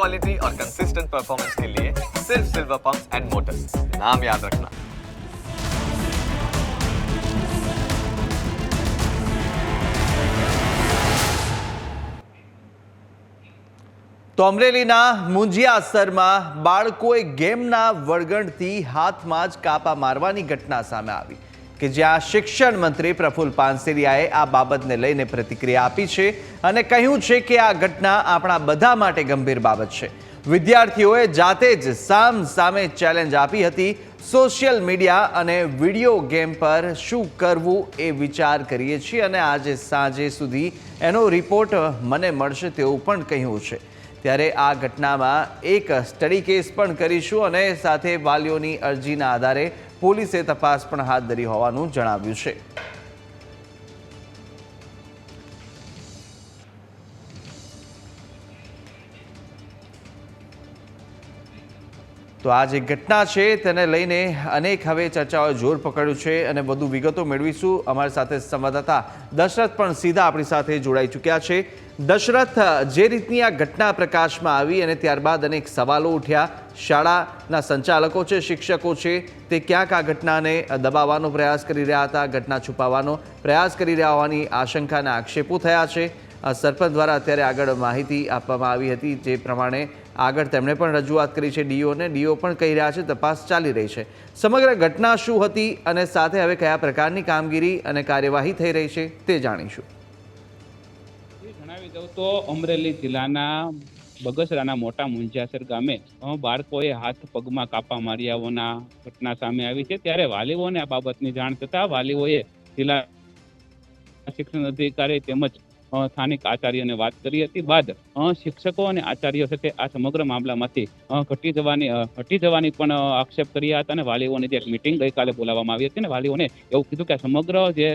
Quality और consistent performance के लिए सिर्फ सिल्वर पंप्स एंड मोटर्स नाम याद रखना તો અમરેલીના મુંજિયાસરમાં બાળકોએ ગેમના વળગણથી હાથમાં જ કાપા મારવાની ઘટના સામે આવી કે જ્યાં શિક્ષણ મંત્રી પ્રફુલ્લ પાનસેરિયાએ આ બાબતને લઈને પ્રતિક્રિયા આપી છે અને કહ્યું છે કે આ ઘટના આપણા બધા માટે ગંભીર બાબત છે. વિદ્યાર્થીઓએ જાતે જ સામ સામે ચેલેન્જ આપી હતી સોશિયલ મીડિયા અને વીડિયો ગેમ પર શું કરવું એ વિચાર કરીએ છીએ અને આજે સાંજે સુધી એનો રિપોર્ટ મને મળશે તેવું પણ કહ્યું છે. ત્યારે આ ઘટનામાં એક સ્ટડી કેસ પણ કરીશું અને સાથે વાલીઓની અરજીના આધારે પોલીસે તપાસ પણ હાથ ધરી હોવાનું જણાવ્યું છે. તો આ જે ઘટના છે તેને લઈને અનેક હવે ચર્ચાઓએ જોર પકડ્યું છે અને વધુ વિગતો મેળવીશું. અમારી સાથે સંવાદદાતા દશરથ પણ સીધા આપણી સાથે જોડાઈ ચૂક્યા છે. દશરથ, જે રીતની આ ઘટના પ્રકાશમાં આવી અને ત્યારબાદ અનેક સવાલો ઉઠ્યા. શાળાના સંચાલકો છે, શિક્ષકો છે, તે ક્યાંક આ ઘટનાને દબાવવાનો પ્રયાસ કરી રહ્યા હતા, ઘટના છુપાવવાનો પ્રયાસ કરી રહ્યા હોવાની આશંકાના આક્ષેપો થયા છે. સરપંચ દ્વારા અત્યારે આગળ માહિતી આપવામાં આવી હતી, જે પ્રમાણે આગળ તેમણે પણ રજૂઆત કરી છે ડીઓને ડીઓ પણ કહી રહ્યા છે, તપાસ ચાલી રહી છે. સમગ્ર ઘટના શું હતી અને સાથે હવે કયા પ્રકારની કામગીરી અને કાર્યવાહી થઈ રહી છે તે જાણીશું. જણાવી દઉં તો અમરેલી જિલ્લાના બગસરાના મોટા મુંજાસર ગામે બાળકોએ હાથ પગમાં કાપા માર્યાઓના ઘટના સામે આવી છે. ત્યારે વાલીઓને આ બાબતની જાણ થતા વાલીઓએ જિલ્લા શિક્ષણ અધિકારી તેમજ સ્થાનિક આચાર્યને વાત કરી હતી. બાદ શિક્ષકો અને આચાર્યો સાથે આ સમગ્ર મામલામાંથી ઘટી જવાની ઘટી જવાની પણ આક્ષેપ કર્યા હતા અને વાલીઓની જે એક મિટિંગ ગઈકાલે બોલાવવામાં આવી હતી અને વાલીઓને એવું કીધું કે સમગ્ર જે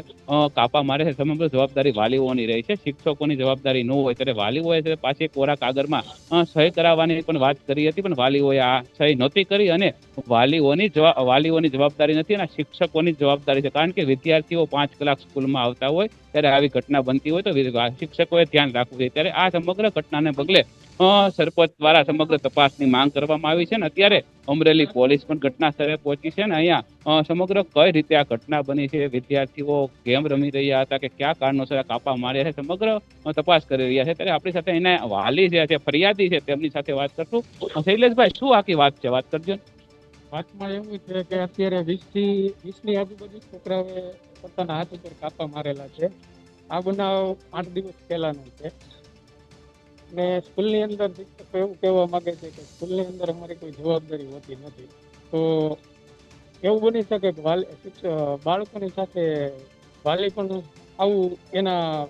કાપા મારે છે, સમગ્ર જવાબદારી વાલીઓની રહી છે. શિક્ષકોની જવાબદારી ન હોય ત્યારે વાલીઓએ પાછી કોરા કાગળમાં સહી કરાવવાની પણ વાત કરી હતી. પણ વાલીઓએ આ સહી નહોતી કરી અને વાલીઓની વાલીઓની જવાબદારી નથી અને શિક્ષકોની જવાબદારી છે. કારણ કે વિદ્યાર્થીઓ પાંચ કલાક સ્કૂલમાં આવતા હોય, ત્યારે આવી ઘટના બનતી હોય તો શિક્ષકોએ ધ્યાન રાખવું જોઈએ. ત્યારે આ સમગ્ર ઘટનાને પગલે સરપંચ દ્વારા સમગ્ર તપાસની માંગ કરવામાં આવી છે અને અત્યારે અમરેલી પોલીસ પણ ઘટના સ્થળે પહોંચી છે ને અહીંયા સમગ્ર કઈ રીતે આ ઘટના બની છે, વિદ્યાર્થીઓ ગેમ રમી રહ્યા હતા કે કયા કારણોસર કાપા માર્યા છે, સમગ્ર તપાસ કરી રહ્યા છે. ત્યારે આપણી સાથે એના વાલી છે, ફરિયાદી છે, તેમની સાથે વાત કરશું. શૈલેષભાઈ, શું આખી વાત છે? વાત કરજો વાતમાં એવું છે કે અત્યારે વીસથી વીસની આજુબાજુ છોકરાઓએ પોતાના હાથ ઉપર કાપા મારેલા છે. આ બનાવ આઠ દિવસ પહેલાનો છે. ને સ્કૂલની અંદર શિક્ષકો એવું કહેવા માગે છે કે સ્કૂલની અંદર અમારી કોઈ જવાબદારી હોતી નથી. તો એવું બની શકે કે વાલી શિક્ષક બાળકોની સાથે વાલી પણ આવું, એના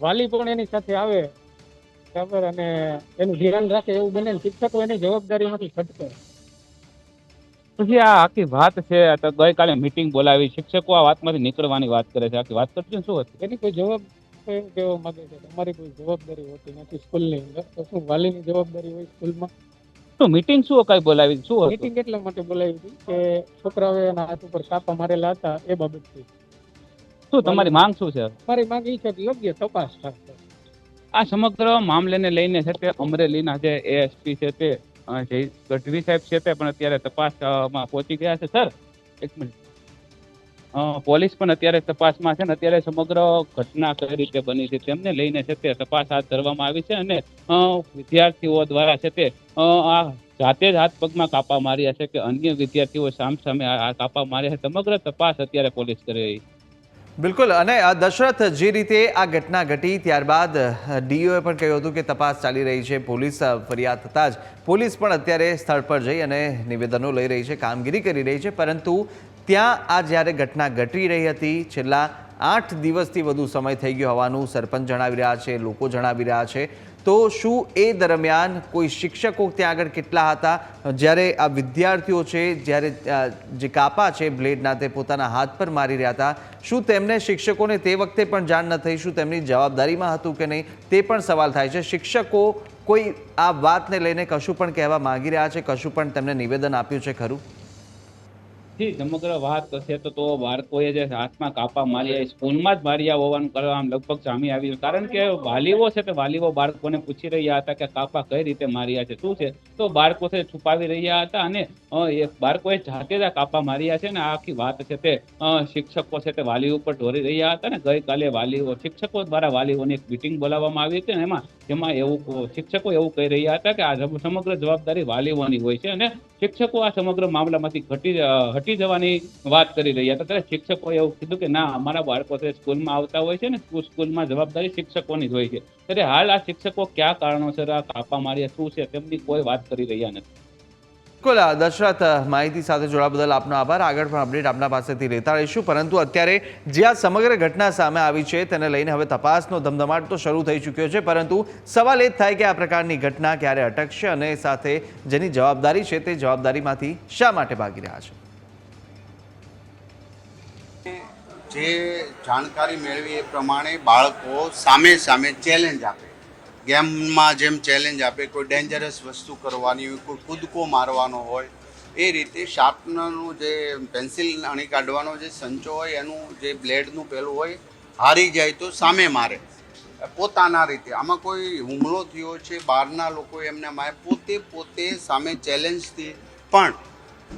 વાલી પણ એની સાથે આવે, બરાબર, અને એનું ધ્યાન રાખે એવું બને શિક્ષકો એની જવાબદારીમાંથી છટકે. પછી આ આખી વાત છે તો ગઈકાલે મીટિંગ બોલાવી શિક્ષકો આ વાતમાંથી નીકળવાની વાત કરે છે. આખી વાત કરજો શું હતી એની કોઈ જવાબ કહેવા માંગે છે? તમારી કોઈ જવાબદારી હોતી નથી સ્કૂલની અંદર. તો શું વાલીની જવાબદારી હોય સ્કૂલમાં? તો મીટિંગ શું કઈ બોલાવી? શું મીટિંગ એટલા માટે બોલાવી હતી કે છોકરાઓએ એના હાથ ઉપર કાપા મારેલા હતા એ બાબતથી. શું તમારી માંગ શું છે? મારી માંગ એ છે કે યોગ્ય તપાસ થાય. આ સમગ્ર મામલેને લઈને છે તે અમરેલીના જે એએસપી છે તે જય ગઢવી સાહેબ છે તે પણ અત્યારે તપાસમાં પહોંચી ગયા છે. સર, એક મિનિટ. પોલીસ પણ અત્યારે તપાસમાં છે ને અત્યારે સમગ્ર ઘટના કઈ રીતે બની છે તેમને લઈને છે તે તપાસ હાથ ધરવામાં આવી છે અને વિદ્યાર્થીઓ દ્વારા છે તે આ જાતે જ હાથ પગમાં કાપા માર્યા છે કે અન્ય વિદ્યાર્થીઓ સામ સામે આ કાપા માર્યા છે. સમગ્ર તપાસ અત્યારે પોલીસ કરી રહી છે. બિલકુલ, અને દશરથ જે રીતે આ ઘટના ઘટી ત્યારબાદ ડીઓએ પણ કહ્યું હતું કે તપાસ ચાલી રહી છે, પોલીસ ફરિયાદ થતાં જ. પોલીસ પણ અત્યારે સ્થળ પર જઈ અને નિવેદનો લઈ રહી છે, કામગીરી કરી રહી છે, પરંતુ ત્યાં આ જ્યારે ઘટના ઘટી રહી હતી, છેલ્લા આઠ દિવસથી વધુ સમય થઈ ગયો હોવાનું સરપંચ જણાવી રહ્યા છે, લોકો જણાવી રહ્યા છે. તો શું એ દરમિયાન કોઈ શિક્ષકો ત્યાં આગળ કેટલા હતા? જ્યારે આ વિદ્યાર્થીઓ છે, જ્યારે જે કાપા છે, બ્લેડના તે પોતાના હાથ પર મારી રહ્યા હતા, શું તેમને શિક્ષકોને તે વખતે પણ જાણ ન થઈ? શું તેમની જવાબદારીમાં હતું કે નહીં? તે પણ સવાલ થાય છે. શિક્ષકો કોઈ આ વાતને લઈને કશું પણ કહેવા માંગી રહ્યા છે? કશું પણ તેમને નિવેદન આપ્યું છે ખરું? થી સમગ્ર વાત છે તો તો બાળકોએ જે હાથમાં કાપા માર્યા સ્કૂલમાં જ માર્યા હોવાનું કરવા આમ લગભગ સામે આવ્યું કારણ કે વાલીઓ છે તે વાલીઓ બાળકોને પૂછી રહ્યા હતા કે કાપા કઈ રીતે માર્યા છે, શું છે? તો બાળકો છે છુપાવી રહ્યા હતા અને બાળકોએ જાતે જ આ કાપા માર્યા છે ને આખી વાત છે તે શિક્ષકો છે તે વાલીઓ ઉપર ઢોરી રહ્યા હતા ને ગઈકાલે વાલીઓ, શિક્ષકો દ્વારા વાલીઓની એક મિટિંગ બોલાવવામાં આવી હતી ને એમાં જેમાં એવું શિક્ષકો એવું કહી રહ્યા હતા કે આ સમગ્ર જવાબદારી વાલીઓની હોય છે અને શિક્ષકો આ સમગ્ર મામલામાંથી ઘટી હટી જવાની વાત કરી રહ્યા હતા. ત્યારે શિક્ષકોએ એવું કીધું કે ના, અમારા બાળકો છે સ્કૂલમાં આવતા હોય છે ને સ્કૂલમાં જવાબદારી શિક્ષકોની જ હોય છે. ત્યારે હાલ આ શિક્ષકો કયા કારણોસર આ કાપા માર્યા, શું છે, તેમની કોઈ વાત કરી રહ્યા નથી. બિલકુલ દશરથ માહિતી સાથે જોડાવા બદલ આપનો આભાર. આગળ પણ અપડેટ આપના પાસેથી લેતા રહીશું. પરંતુ અત્યારે જે આ સમગ્ર ઘટના સામે આવી છે, તેને લઈને હવે તપાસનો ધમધમાટ તો શરૂ થઈ ચૂક્યો છે, પરંતુ સવાલ એ જ થાય કે આ પ્રકારની ઘટના ક્યારે અટકશે અને સાથે જેની જવાબદારી છે તે જવાબદારીમાંથી શા માટે ભાગી રહ્યા છે? જે જાણકારી મેળવી એ પ્રમાણે બાળકો સામે સામે ચેલેન્જ આપે. ગેમમાં જેમ ચેલેન્જ આપે, કોઈ ડેન્જરસ વસ્તુ કરવાની હોય, કોઈ કૂદકો મારવાનો હોય, એ રીતે શાર્પનરનું જે પેન્સિલ અણી કાઢવાનો જે સંચો હોય, એનું જે બ્લેડનું પેલું હોય, હારી જાય તો સામે મારે. પોતાના રીતે. આમાં કોઈ હુમલો થયો છે, બહારના લોકો એમને મારે પોતે પોતે સામે ચેલેન્જથી પણ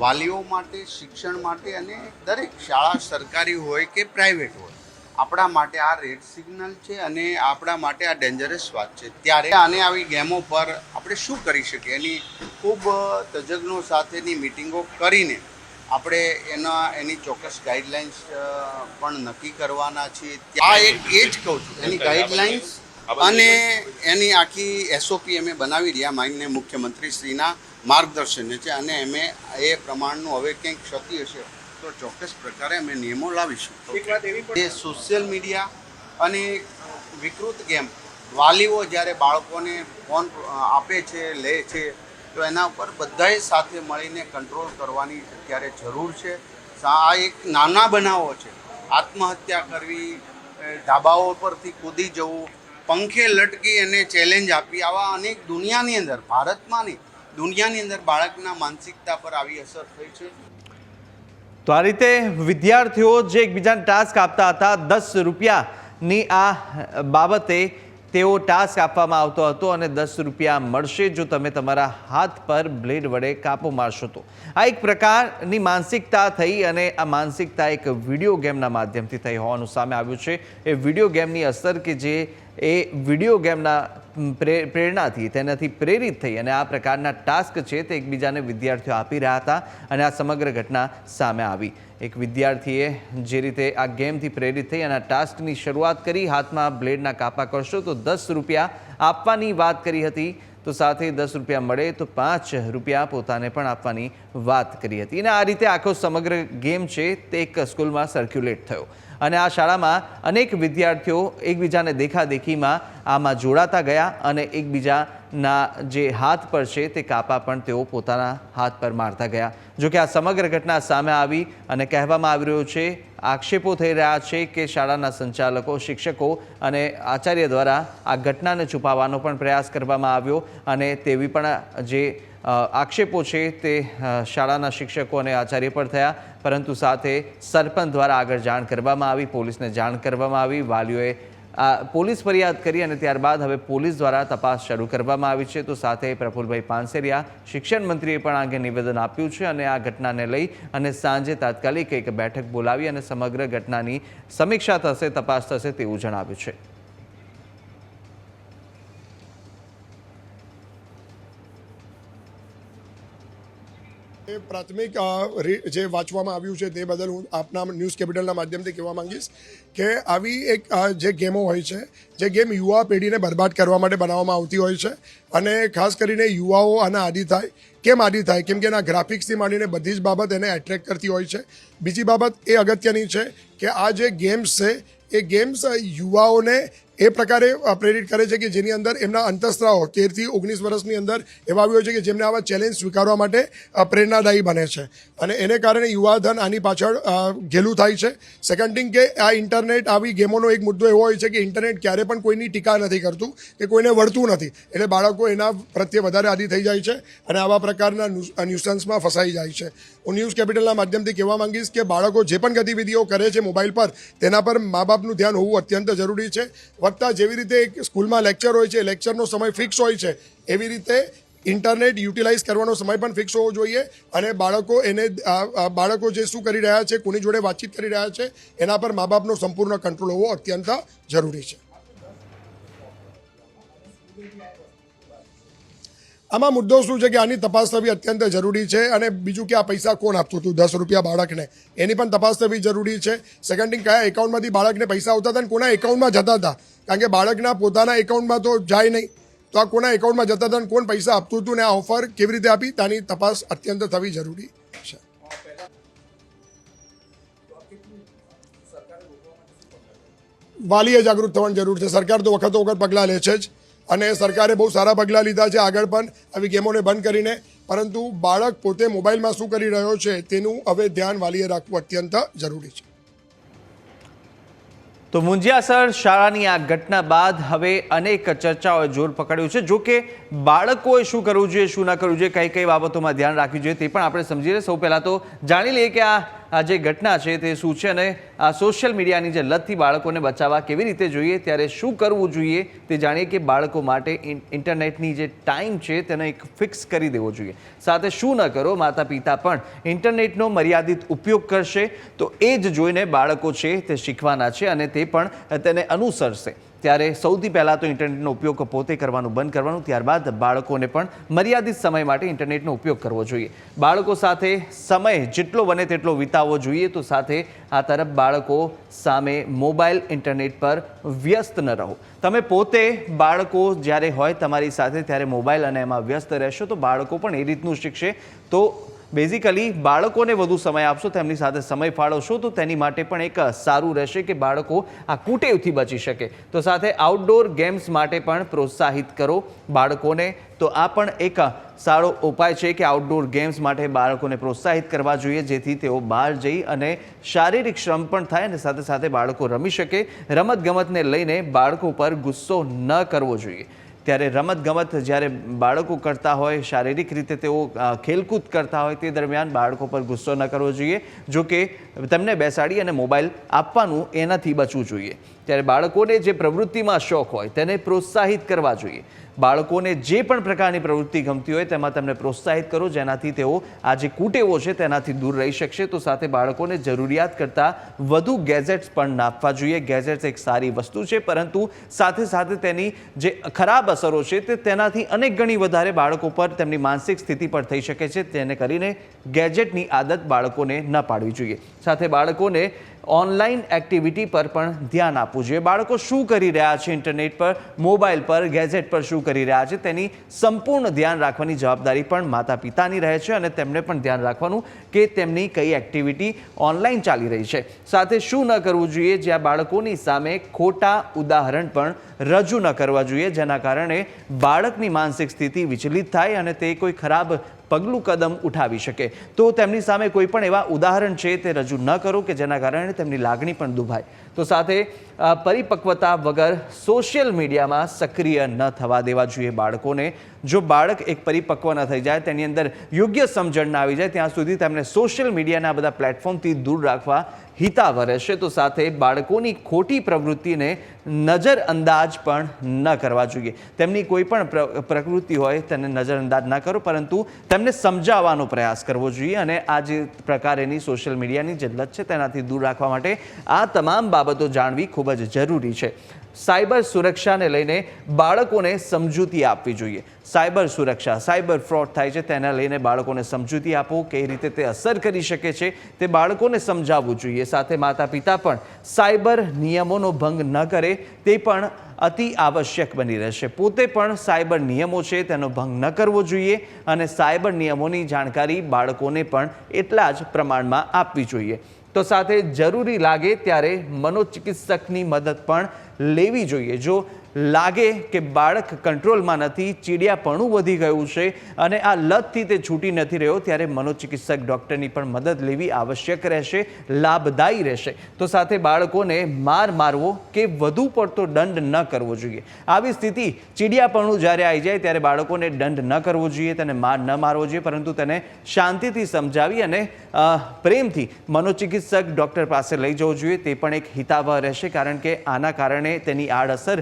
વાલીઓ માટે શિક્ષણ માટે અને દરેક શાળા સરકારી હોય કે પ્રાઇવેટ હોય. આપણા માટે આ રેડ સિગ્નલ છે અને આપણા માટે આ ડેન્જરસ વાત છે. ત્યારે આને આવી ગેમો પર આપણે શું કરી શકીએ? એની ખૂબ તજજ્ઞો સાથેની મિટિંગો કરીને આપણે એના એની ચોક્કસ ગાઈડલાઇન્સ પણ નક્કી કરવાના છીએ. આ એક એ જ કહું છું. એની ગાઈડલાઇન્સ અને એની આખી એસઓપી અમે બનાવી રહ્યા માન્ય મુખ્યમંત્રી શ્રીના માર્ગદર્શન છે અને અમે એ પ્રમાણનું હવે કંઈક ક્ષતિ હશે તો ચોક્કસ પ્રકારે અમે નિયમો લાવીશું. એ સોશિયલ મીડિયા અને વિકૃત ગેમ વાલીઓ જ્યારે બાળકોને ફોન આપે છે લે છે તો એના ઉપર બધાએ સાથે મળીને કંટ્રોલ કરવાની અત્યારે જરૂર છે. આ એક નાના બનાવો છે. આત્મહત્યા કરવી ધાબાઓ પરથી કૂદી જવું પંખે લટકી અને ચેલેન્જ આપી આવા અનેક દુનિયાની અંદર ભારતમાં નહીં દુનિયાની અંદર બાળકના માનસિકતા પર આવી અસર થઈ છે? તો આ રીતે વિદ્યાર્થીઓ જે એકબીજાને ટાસ્ક આપતા હતા, દસ રૂપિયાની આ બાબતે તેઓ ટાસ્ક આપવામાં આવતો હતો અને દસ રૂપિયા મળશે જો તમે તમારા હાથ પર બ્લેડ વડે કાપો મારશો તો. આ એક પ્રકારની માનસિકતા થઈ અને આ માનસિકતા એક વીડિયો ગેમના માધ્યમથી થઈ હોવાનું સામે આવ્યું છે. એ વીડિયો ગેમની અસર કે જે એ વીડિયો ગેમના પ્રેરણાથી, તેનાથી પ્રેરિત થઈ અને આ પ્રકારના ટાસ્ક છે તે એકબીજાને વિદ્યાર્થીઓ આપી રહ્યા હતા અને આ સમગ્ર ઘટના સામે આવી. એક વિદ્યાર્થીએ જે રીતે આ ગેમથી પ્રેરિત થઈ અને આ ટાસ્કની શરૂઆત કરી, હાથમાં બ્લેડના કાપા કરશો તો દસ રૂપિયા આપવાની વાત કરી હતી. તો સાથે દસ રૂપિયા મળે તો પાંચ રૂપિયા પોતાને પણ આપવાની વાત કરી હતી. અને આ રીતે આખો સમગ્ર ગેમ છે તે એક સ્કૂલમાં સર્ક્યુલેટ થયો. અને આ શાળામાં અનેક વિદ્યાર્થીઓ એકબીજાને દેખાદેખીમાં આમાં જોડાતા ગયા અને એકબીજાના જે હાથ પર છે તે કાપા પણ તેઓ પોતાના હાથ પર મારતા ગયા. જોકે આ સમગ્ર ઘટના સામે આવી અને કહેવામાં આવી રહ્યું છે, આક્ષેપો થઈ રહ્યા છે કે શાળાના સંચાલકો, શિક્ષકો અને આચાર્ય દ્વારા આ ઘટનાને છુપાવવાનો પણ પ્રયાસ કરવામાં આવ્યો અને તેવી પણ જે આક્ષેપો છે તે શાળાના શિક્ષકો અને આચાર્ય પર થયા. પરંતુ સાથે સરપંચ દ્વારા આગળ જાણ કરવામાં આવી, પોલીસને જાણ કરવામાં આવી. વાલીઓએ પોલીસ ફરિયાદ કરી અને ત્યારબાદ હવે પોલીસ દ્વારા તપાસ શરૂ કરવામાં આવી છે. તો સાથે પ્રફુલભાઈ પાનસેરિયા, શિક્ષણ મંત્રીએ પણ આ નિવેદન આપ્યું છે અને આ ઘટનાને લઈ અને સાંજે તાત્કાલિક એક બેઠક બોલાવી અને સમગ્ર ઘટનાની સમીક્ષા થશે, તપાસ થશે તેવું જણાવ્યું છે. પ્રાથમિક જે વાંચવામાં આવ્યું છે તે બદલ હું આપના ન્યૂઝ કેપિટલના માધ્યમથી કહેવા માંગીશ કે આવી એક જે ગેમો હોય છે, જે ગેમ યુવા પેઢીને બરબાદ કરવા માટે બનાવવામાં આવતી હોય છે અને ખાસ કરીને યુવાઓ આના આદિ થાય, કેમ આદિ થાય? કેમ કે એના ગ્રાફિક્સથી માંડીને બધી જ બાબત એને એટ્રેક્ટ કરતી હોય છે. બીજી બાબત એ અગત્યની છે કે આ જે ગેમ્સ છે એ ગેમ્સ યુવાઓને એ પ્રકારે પ્રેરિત કરે છે કે જેની અંદર એમના અંતસ્ત્રાઓ તેરથી ઓગણીસ વર્ષની અંદર એવા આવ્યો છે કે જેમને આવા ચેલેન્જ સ્વીકારવા માટે પ્રેરણાદાયી બને છે. અને એને કારણે યુવાધન આની પાછળ ઘેલું થાય છે. સેકન્ડ થિંગ કે આ ઇન્ટરનેટ આવી ગેમોનો એક મુદ્દો એવો હોય છે કે ઇન્ટરનેટ ક્યારે પણ કોઈની ટીકા નથી કરતું, કે કોઈને વળતું નથી. એટલે બાળકો એના પ્રત્યે વધારે આદિ થઈ જાય છે અને આવા પ્રકારના ન્યુસન્સમાં ફસાઈ જાય છે. હું ન્યૂઝ કેપિટલના માધ્યમથી કહેવા માંગીશ કે બાળકો જે પણ ગતિવિધિઓ કરે છે મોબાઈલ પર, તેના પર મા બાપનું ધ્યાન હોવું અત્યંત જરૂરી છે. વત્તા જેવી રીતે એક સ્કૂલમાં લેક્ચર હોય છે, લેક્ચરનો સમય ફિક્સ હોય છે, એવી રીતે ઇન્ટરનેટ યુટિલાઇઝ કરવાનો સમય પણ ફિક્સ હોવો જોઈએ અને બાળકો એને બાળકો જે શું કરી રહ્યા છે, કોની જોડે વાતચીત કરી રહ્યા છે, એના પર મા બાપનો સંપૂર્ણ કંટ્રોલ હોવો અત્યંત જરૂરી છે. આમાં મુદ્દો શું છે કે આની તપાસ થવી અત્યંત જરૂરી છે અને બીજું કે આ પૈસા કોણ આપતું હતું? દસ રૂપિયા બાળકને. એની પણ તપાસ થવી જરૂરી છે. સેકન્ડ થિંગ કયા એકાઉન્ટમાંથી બાળકને પૈસા આવતા હતા અને કોના એકાઉન્ટમાં જતા હતા? કારણ કે બાળકના પોતાના એકાઉન્ટમાં તો જાય નહીં. તો આ કોના એકાઉન્ટમાં જતા હતા અને કોણ પૈસા આપતું હતું ને આ ઓફર કેવી રીતે આપી? તેની તપાસ અત્યંત થવી જરૂરી છે. વાલીએ જાગૃત થવાની જરૂર છે. સરકાર તો વખતો વખત પગલાં લે છે જ. અને સરકારે બહુ સારા પગલાં લીધા છે આગળ પણ આવી ગેમોને બંધ કરીને. પરંતુ બાળક પોતે મોબાઈલમાં શું કરી રહ્યો છે તેનું હવે ધ્યાન વાલીએ રાખવું અત્યંત જરૂરી છે. તો મુંજિયાસર શાળાની આ ઘટના બાદ હવે અનેક ચર્ચાઓએ જોર પકડ્યું છે. જો કે બાળકોએ શું કરવું જોઈએ, શું ના કરવું જોઈએ કઈ કઈ બાબતોમાં ધ્યાન રાખવું જોઈએ તે પણ આપણે સમજીએ સૌ પહેલાં તો જાણી લઈએ કે આ આ જે ઘટના છે તે શું છે અને આ સોશિયલ મીડિયાની જે લતથી બાળકોને બચાવવા કેવી રીતે જોઈએ, ત્યારે શું કરવું જોઈએ તે જાણીએ કે બાળકો માટે ઇન્ટરનેટની જે ટાઈમ છે તેને એક ફિક્સ કરી દેવો જોઈએ. સાથે શું ન કરો માતા પિતા પણ ઇન્ટરનેટનો મર્યાદિત ઉપયોગ કરશે તો એ જ જોઈને બાળકો છે તે શીખવાના છે અને તે પણ તેને અનુસરશે. ત્યારે સૌથી પહેલાં તો ઇન્ટરનેટનો ઉપયોગ પોતે કરવાનું બંધ કરવાનું, ત્યારબાદ બાળકોને પણ મર્યાદિત સમય માટે ઇન્ટરનેટનો ઉપયોગ કરવો જોઈએ. બાળકો સાથે સમય જેટલો બને તેટલો વિતાવવો જોઈએ, તો સાથે આ તરફ બાળકો સામે મોબાઈલ ઇન્ટરનેટ પર વ્યસ્ત ન રહો. તમે પોતે બાળકો જ્યારે હોય તમારી સાથે, ત્યારે મોબાઈલ અને એમાં વ્યસ્ત રહેશો, તો બાળકો પણ એ રીતનું શીખશે. તો બેઝિકલી બાળકોને વધુ સમય આપશો, તેમની સાથે સમય ફાળવશો, તો તેની માટે પણ એક સારું રહેશે કે બાળકો આ કુટેવથી બચી શકે. તો સાથે આઉટડોર ગેમ્સ માટે પણ પ્રોત્સાહિત કરો બાળકોને. તો આ પણ એક સારો ઉપાય છે કે આઉટડોર ગેમ્સ માટે બાળકોને પ્રોત્સાહિત કરવા જોઈએ, જેથી તેઓ બહાર જઈ અને શારીરિક શ્રમ પણ થાય અને સાથે સાથે બાળકો રમી શકે. રમતગમતને લઈને બાળકો પર ગુસ્સો ન કરવો જોઈએ. ત્યારે રમતગમત જ્યારે બાળકો કરતા હોય, શારીરિક રીતે તેઓ ખેલકૂદ કરતા હોય તે દરમિયાન બાળકો પર ગુસ્સો ન કરવો જોઈએ. જો કે તેમને બેસાડી અને મોબાઈલ આપવાનું એનાથી બચવું જોઈએ. ત્યારે બાળકોને જે પ્રવૃત્તિમાં શોખ હોય તેને પ્રોત્સાહિત કરવા જોઈએ. બાળકોને જે પણ પ્રકારની પ્રવૃત્તિ ગમતી હોય તેમાં તેમને પ્રોત્સાહિત કરો. જેનાથી તેઓ આ જે કુટેવો છે તેનાથી દૂર રહી શકશે. તો સાથે બાળકોને જરૂરિયાત કરતાં વધુ ગેજેટ્સ પણ નાખવા જોઈએ. ગેજેટ્સ એક સારી વસ્તુ છે, પરંતુ સાથે સાથે તેની જે ખરાબ અસરો છે તે તેનાથી અનેક ગણી વધારે બાળકો પર તેમની માનસિક સ્થિતિ પર થઈ શકે છે. તેને કરીને ગેજેટની આદત બાળકોને ન પાડવી જોઈએ. સાથે બાળકોને ઓનલાઈન એક્ટિવિટી પર પણ ધ્યાન આપવું જોઈએ. બાળકો શું કરી રહ્યા છે ઇન્ટરનેટ પર, મોબાઈલ પર, ગેજેટ પર શું કરી રહ્યા છે તેની સંપૂર્ણ ધ્યાન રાખવાની જવાબદારી પણ માતા પિતાની રહે છે અને તેમને પણ ધ્યાન રાખવાનું કે તેમની કઈ એક્ટિવિટી ઓનલાઈન ચાલી રહી છે. સાથે શું ન કરવું જોઈએ જ્યાં બાળકોની સામે ખોટા ઉદાહરણ પણ રજૂ ન કરવા જોઈએ, જેના કારણે બાળકની માનસિક સ્થિતિ વિચલિત થાય અને તે કોઈ ખરાબ પગલું કદમ ઉઠાવી શકે. તો તેમની સામે કોઈ પણ એવા ઉદાહરણ છે તે રજૂ ન કરો કે જેના કારણે તેમની લાગણી પણ દુભાય. તો સાથે પરિપક્વતા વગર સોશિયલ મીડિયામાં સક્રિય ન થવા દેવા જોઈએ બાળકોને. જો બાળક એક પરિપક્વ ન થઈ જાય, તેની અંદર યોગ્ય સમજણ ના આવી જાય, ત્યાં સુધી તેમને સોશિયલ મીડિયાના બધા પ્લેટફોર્મથી દૂર રાખવા હિતાવ રહેશે. તો સાથે, બાળકોની ખોટી પ્રવૃત્તિને નજરઅંદાજ પણ ન કરવા જોઈએ. તેમની કોઈ પણ પ્ર- પ્રવૃત્તિ હોય, તેને નજરઅંદાજ ના કરો, પરંતુ તેમને સમજાવવાનો પ્રયાસ કરવો જોઈએ. અને આ જે પ્રકારેની સોશિયલ મીડિયાની જે લત છે, તેનાથી દૂર રાખવા માટે આ તમામ બાબતો જાણવી ખૂબ જ જરૂરી છે. સાયબર સુરક્ષાને લઈને બાળકોને સમજૂતી આપવી જોઈએ. સાયબર સુરક્ષા, સાયબર ફ્રોડ થાય છે, તેના લઈને બાળકોને સમજૂતી આપો કઈ રીતે તે અસર કરી શકે છે, તે બાળકોને સમજાવવું જોઈએ. સાથે માતા પિતા પણ સાયબર નિયમોનો ભંગ ન કરે, તે પણ અતિ આવશ્યક બની રહેશે. પોતે પણ સાયબર નિયમો છે, તેનો ભંગ ન કરવો જોઈએ અને સાયબર નિયમોની જાણકારી બાળકોને પણ એટલા જ પ્રમાણમાં આપવી જોઈએ. તો સાથે જરૂરી લાગે ત્યારે મનોચિકિત્સકની મદદ પણ લેવી જોઈએ. જો લાગે કે બાળક કંટ્રોલમાં નથી, ચીડિયાપણું વધી ગયું છે અને આ લતથી તે છૂટી નથી રહ્યો ત્યારે મનોચિકિત્સક ડૉક્ટરની પણ મદદ લેવી આવશ્યક રહેશે, લાભદાયી રહેશે. તો સાથે બાળકોને માર મારવો કે વધુ પડતો દંડ ન કરવો જોઈએ. આવી સ્થિતિ ચીડિયાપણું જ્યારે આવી જાય ત્યારે બાળકોને દંડ ન કરવો જોઈએ, તેને માર ન મારવો જોઈએ, પરંતુ તેને શાંતિથી સમજાવી અને પ્રેમથી મનોચિકિત્સક ડૉક્ટર પાસે લઈ જવો જોઈએ. તે પણ એક હિતાવહ રહેશે કારણ કે આના કારણે તેની આડઅસર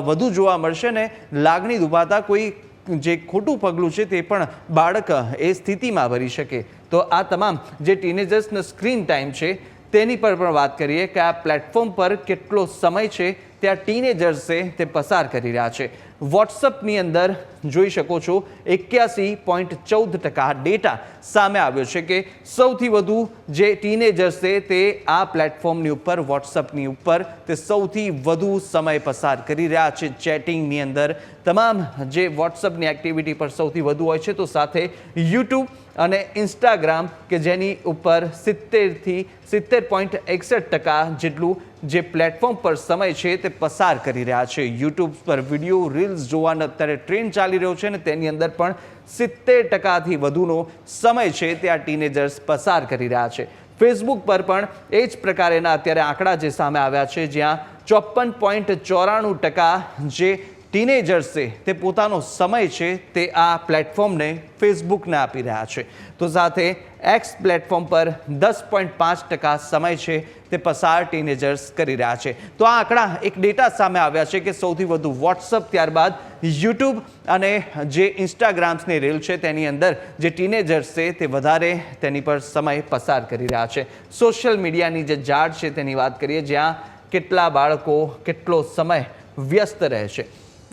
વધુ જોવા મળશે ને લાગણી દુભાતા કોઈ જે ખોટું પગલું છે તે પણ બાળક એ સ્થિતિમાં ભરી શકે. તો આ તમામ જે ટીનેજર્સનો સ્ક્રીન ટાઈમ છે તેની પર પણ વાત કરીએ કે આ પ્લેટફોર્મ પર કેટલો સમય છે ત્યાં ટીનેજર્સે તે પસાર કરી રહ્યા છે. વોટ્સઅપની અંદર જોઈ શકો છો, એક્યાસી પોઈન્ટ ચૌદ ટકા ડેટા સામે આવ્યો છે કે સૌથી વધુ જે ટીનેજર્સ તે આ પ્લેટફોર્મની ઉપર, વોટ્સઅપની ઉપર તે સૌથી વધુ સમય પસાર કરી રહ્યા છે ચેટિંગની અંદર. તમામ જે વોટ્સઅપની એક્ટિવિટી પર સૌથી વધુ હોય છે, તો સાથે યુટ્યુબ અને ઇન્સ્ટાગ્રામ કે જેની ઉપર સિત્તેરથી સિત્તેર પોઈન્ટ એકસઠ ટકા જેટલું જે પ્લેટફોર્મ પર સમય છે તે પસાર કરી રહ્યા છે. યુટ્યુબ પર વીડિયો રીલ્સ જોવાનો અત્યારે ટ્રેન્ડ ચાલી રહ્યો છે અને તેની અંદર પણ સિત્તેર ટકાથી વધુનો સમય છે તે આ ટીનેજર્સ પસાર કરી રહ્યા છે. ફેસબુક પર પણ એ જ પ્રકારેના અત્યારે આંકડા જે સામે આવ્યા છે, જ્યાં ચોપન પોઈન્ટ ચોરાણું ટકા જે ટીનેજર્સ તે પોતાનો સમય છે, તે આ પ્લેટફોર્મને ફેસબુકને આપી રહ્યા છે. તો સાથે એક્સ પ્લેટફોર્મ પર દસ પોઈન્ટ પાંચ ટકા સમય છે, તે પસાર ટીનેજર્સ કરી રહ્યા છે. તો આ આંકડા એક ડેટા સામે આવ્યા છે કે સૌથી વધુ વોટ્સઅપ ત્યારબાદ યુટ્યુબ અને જે ઇન્સ્ટાગ્રામ્સની રીલ છે, તેની અંદર જે ટીનેજર્સ છે, તે વધારે તેની પર સમય પસાર કરી રહ્યા છે. સોશિયલ મીડિયાની જે જાળ છે, તેની વાત કરીએ, જ્યાં કેટલા બાળકો કેટલો સમય વ્યસ્ત રહે છે.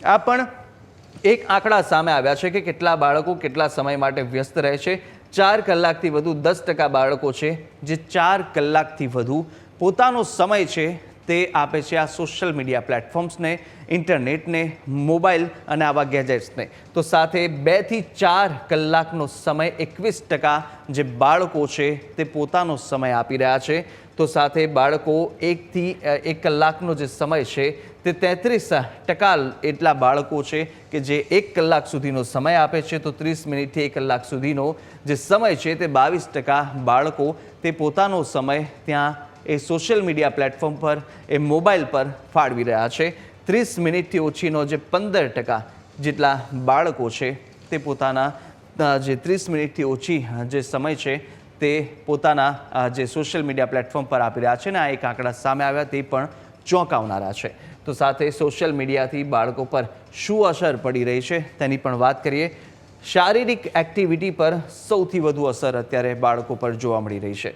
આ પણ એક આંકડા સામે આવ્યા છે કે કેટલા બાળકો કેટલા સમય માટે વ્યસ્ત રહે છે. ચાર કલાકથી વધુ દસ ટકા બાળકો છે જે ચાર કલાકથી વધુ પોતાનો સમય છે તે આપે છે આ સોશિયલ મીડિયા પ્લેટફોર્મ્સને, ઇન્ટરનેટને, મોબાઈલ અને આવા ગેજેટ્સને. તો સાથે બેથી ચાર કલાકનો સમય એકવીસ ટકા જે બાળકો છે તે પોતાનો સમય આપી રહ્યા છે. તો સાથે બાળકો એકથી એક કલાકનો જે સમય છે તે તેત્રીસ ટકા એટલા બાળકો છે કે જે એક કલાક સુધીનો સમય આપે છે. તો ત્રીસ મિનિટથી એક કલાક સુધીનો જે સમય છે તે બાવીસ ટકા બાળકો તે પોતાનો સમય ત્યાં એ સોશિયલ મીડિયા પ્લેટફોર્મ પર, એ મોબાઈલ પર ફાળવી રહ્યા છે. ત્રીસ મિનિટથી ઓછીનો જે પંદર ટકા જેટલા બાળકો છે તે પોતાના જે ત્રીસ મિનિટથી ઓછી જે સમય છે તે પોતાના જે સોશિયલ મીડિયા પ્લેટફોર્મ પર આપી રહ્યા છે ને આ એક આંકડા સામે આવ્યા તે પણ ચોંકાવનારા છે. તો સાથે સોશિયલ મીડિયાથી બાળકો પર શું અસર પડી રહી છે તેની પણ વાત કરીએ. શારીરિક એક્ટિવિટી પર સૌથી વધુ અસર અત્યારે બાળકો પર જોવા મળી રહી છે.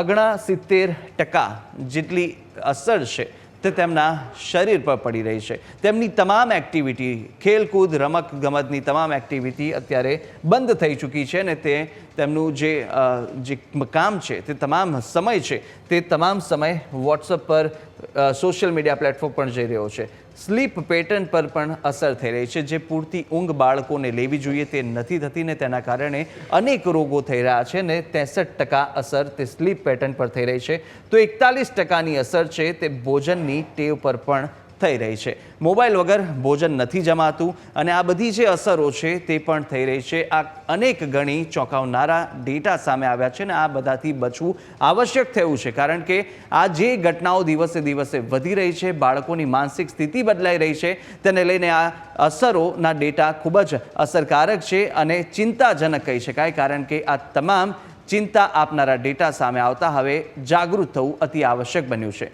અગણા સિત્તેર ટકા જેટલી અસર છે તે તેમના શરીર પર પડી રહી છે. તેમની તમામ એક્ટિવિટી ખેલકૂદ, રમત ગમતની તમામ એક્ટિવિટી અત્યારે બંધ થઈ ચૂકી છે ને તે તેમનું જે જે કામ છે, તે તમામ સમય છે, તે તમામ સમય વોટ્સઅપ પર સોશિયલ મીડિયા પ્લેટફોર્મ પર જઈ રહ્યો છે. સ્લીપ પેટર્ન પર પણ અસર થઈ રહી છે. જે પૂરતી ઊંઘ બાળકોને લેવી જોઈએ તે નથી થતી ને તેના કારણે અનેક રોગો થઈ રહ્યા છે ને ત્રેસઠ ટકા અસર તે સ્લીપ પેટર્ન પર થઈ રહી છે. તો એકતાલીસ ટકાની અસર છે તે ભોજનની ટેવ પર પણ થઈ રહી છે. મોબાઈલ વગર ભોજન નથી જમાતું અને આ બધી જે અસરો છે તે પણ થઈ રહી છે. આ અનેક ગણી ચોંકાવનારા ડેટા સામે આવ્યા છે અને આ બધાથી બચવું આવશ્યક થયું છે. કારણ કે આ જે ઘટનાઓ દિવસે દિવસે વધી રહી છે, બાળકોની માનસિક સ્થિતિ બદલાઈ રહી છે, તેને લઈને આ અસરોના ડેટા ખૂબ જ અસરકારક છે અને ચિંતાજનક કહી શકાય. કારણ કે આ તમામ ચિંતા આપનારા ડેટા સામે આવતા હવે જાગૃત થવું અતિ આવશ્યક બન્યું છે.